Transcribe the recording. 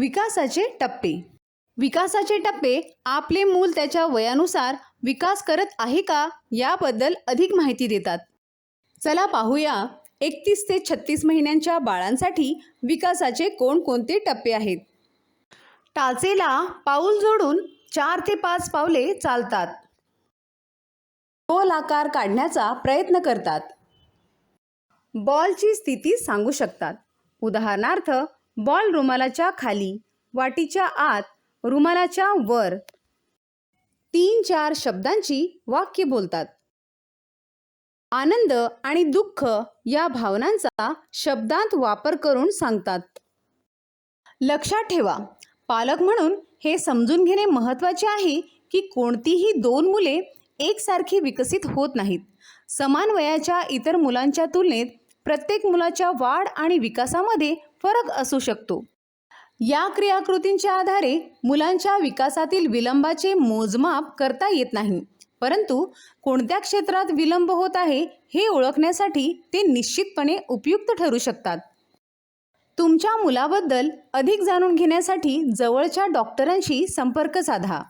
विकासाचे टप्पे. विकासाचे टप्पे आपले मूल त्याच्या वयानुसार विकास करत आहे का याबद्दल अधिक माहिती देतात. चला पाहूया एकतीस ते छत्तीस महिन्यांच्या बाळांसाठी विकासाचे कोणकोणते टप्पे आहेत. टाचेला पाऊल जोडून चार ते पाच पावले चालतात. गोल आकार काढण्याचा प्रयत्न करतात. बॉलची स्थिती सांगू शकतात. उदाहरणार्थ बॉल रुमालाच्या खाली वाटीच्या आत रुमालाच्या वर. तीन चार शब्दांची वाक्य बोलतात. आनंद आणि दुःख या भावनांचा शब्दांत वापर करून सांगतात. लक्षात ठेवा पालक म्हणून हे समजून घेणे महत्त्वाचे आहे की कोणतीही दोन मुले एकसारखी विकसित होत नाहीत. समान वयाच्या इतर मुलांच्या तुलनेत प्रत्येक मुलाच्या वाढ आणि विकासामध्ये फरक असू शकतो. या क्रियाकृतींच्या आधारे मुलांच्या विकासातील विलंबाचे मोजमाप करता येत नाही परंतु कोणत्या क्षेत्रात विलंब होत आहे हे ओळखण्यासाठी ते निश्चितपणे उपयुक्त ठरू शकतात. तुमच्या मुलाबद्दल अधिक जाणून घेण्यासाठी जवळच्या डॉक्टरांशी संपर्क साधा.